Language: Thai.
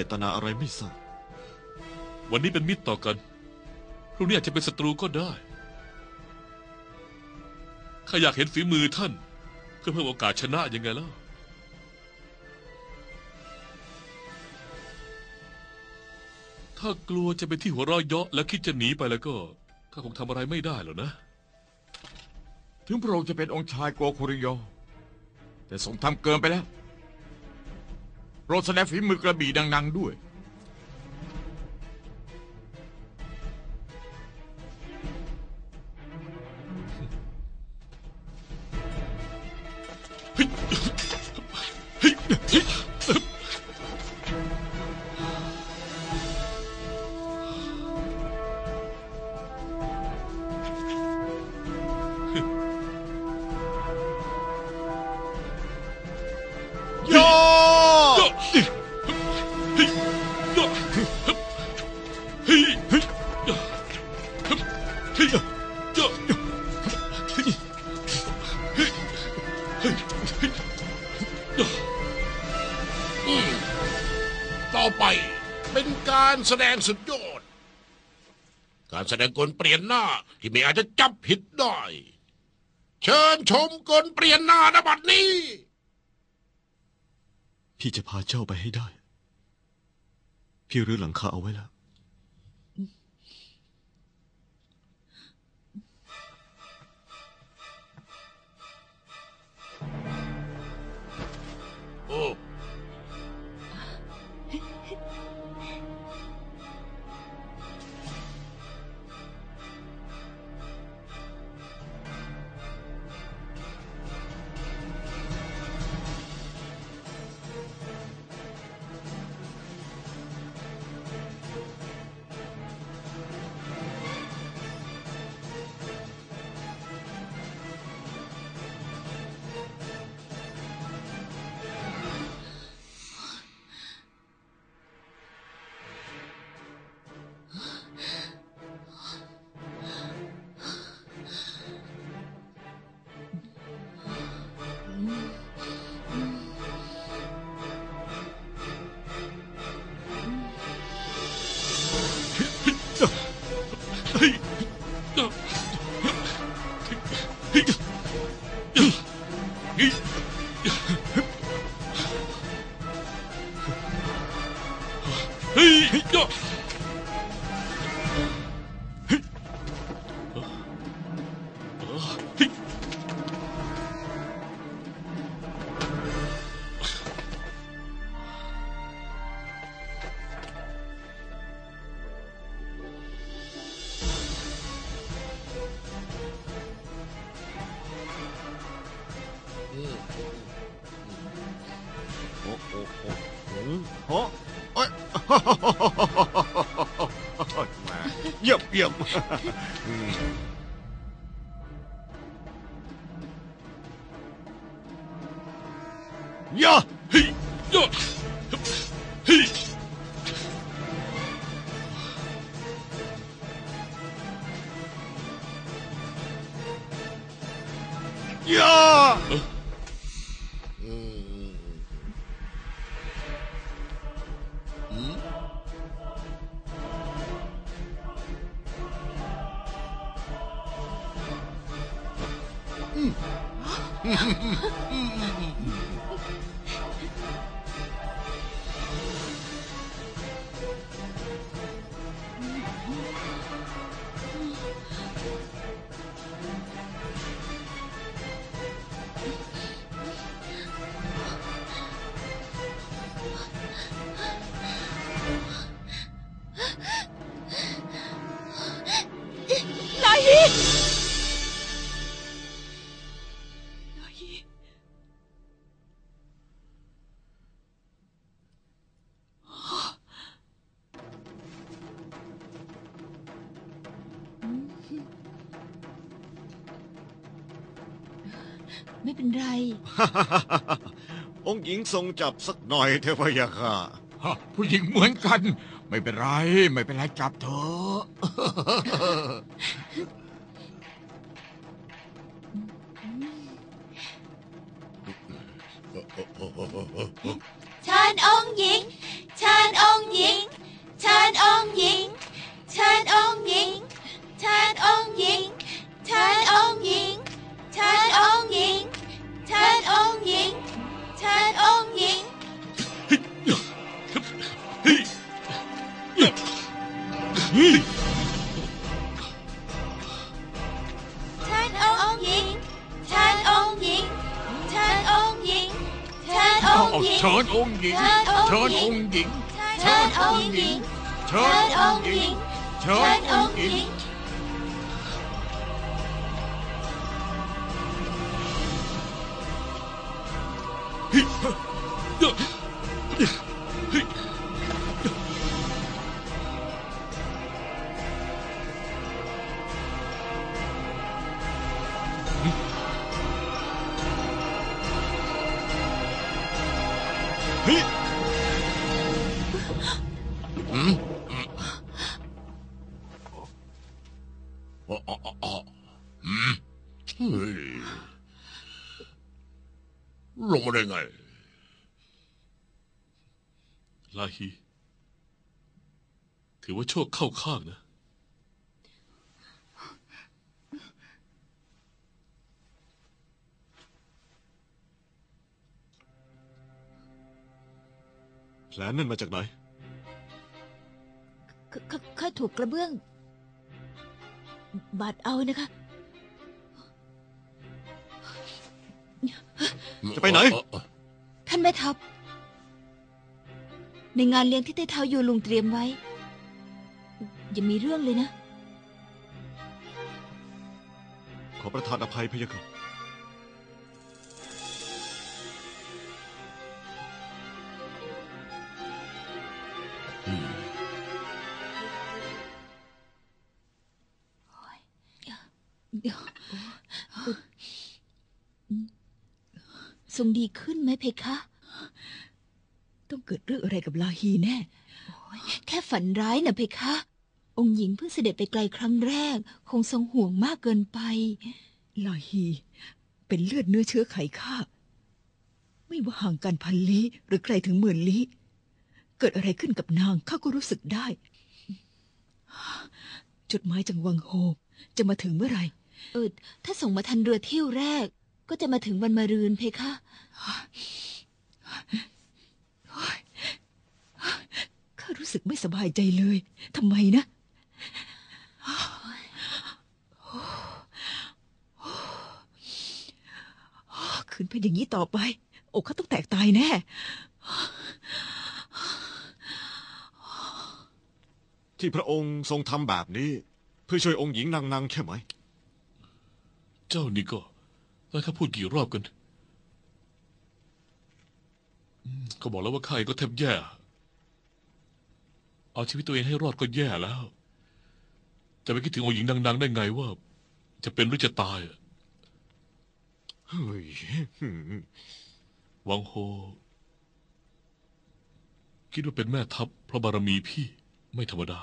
จตนาอะไรไม่ทราบวันนี้เป็นมิตรต่อกัน พรุ่งนี้อาจจะเป็นศัตรูก็ได้ ข้าอยากเห็นฝีมือท่าน เพื่อเพิ่มโอกาสชนะยังไงล่ะ ถ้ากลัวจะเป็นที่หัวเราะเยาะและคิดจะหนีไปแล้วก็ ข้าคงทำอะไรไม่ได้หรอกนะ ถึงพระองค์จะเป็นองค์ชายโกคุริโยแต่ทรงทำเกินไปแล้ว โปรดแสดงฝีมือกระบี่ดัง ๆ ด้วย ต่อไปเป็นการแสดงสุดยอด การแสดงกลเปลี่ยนหน้าที่ไม่อาจจะจับผิดได้ เชิญชมกลเปลี่ยนหน้าณบัดนี้ พี่จะพาเจ้าไปให้ได้ พี่รื้อหลังคาเอาไว้แล้ว เอ้โอ้โอ้ยมาเยี่ยมเยี่ うんうんうんうん。 ไม่เป็นไร องค์หญิงทรงจับสักหน่อยเถอะพะยะค่ะ ฮะผู้หญิงเหมือนกัน ไม่เป็นไร ไม่เป็นไรจับเถอะ Ồ, sớt ôn diễn Sớt ôn diễn Sớt ôn diễn Sớt ôn diễn Sớt ôn diễn Hít นี่อือ๋ออ๋ออ๋ออือ้ยลงมาได้ไง ลาฮี ถือว่าโชคเข้าข้างนะ แผลนั่นมาจากไหน ขขข้าถูกกระเบื้อง บาดเอานะคะ จะไปไหน ท่านแม่ทัพ ในงานเลี้ยงที่ใต้เท้ายูลุงเตรียมไว้ อย่ามีเรื่องเลยนะ ขอประทานอภัยพะยะค่ะ ทรงดีขึ้นไหมเพคะ ต้องเกิดเรื่องอะไรกับลาฮีแน่ แค่ฝันร้ายนะเพคะ องค์หญิงเพิ่งเสด็จไปไกลครั้งแรก คงทรงห่วงมากเกินไป ลาฮี เป็นเลือดเนื้อเชื้อไขข้าไม่ว่าห่างกันพันลี้หรือไกลถึงหมื่นลี้เกิดอะไรขึ้นกับนางข้าก็รู้สึกได้ จดหมายจากวังโฮจะมาถึงเมื่อไหร่ เออ ถ้าส่งมาทันเรือเที่ยวแรก ก็จะมาถึงวันมะรืนเพคะ ข้ารู้สึกไม่สบายใจเลย ทำไมนะคืนเป็นอย่างนี้ต่อไป อกข้าต้องแตกตายแน่ที่พระองค์ทรงทำแบบนี้ เพื่อช่วยองค์หญิงนางนางๆใช่ไหม เจ้านี่ก็ แล้วข้าพูดกี่รอบกันก็บอกแล้วว่าข้าเองก็แทบแย่ เอาชีวิตตัวเองให้รอดก็แย่แล้ว จะไปคิดถึงองค์หญิงดัง ๆ ได้ไงว่า จะเป็นหรือจะตายอะเฮ้ยวังโฮ คิดว่าเป็นแม่ทัพเพราะบารมีพี่ไม่ธรรมดา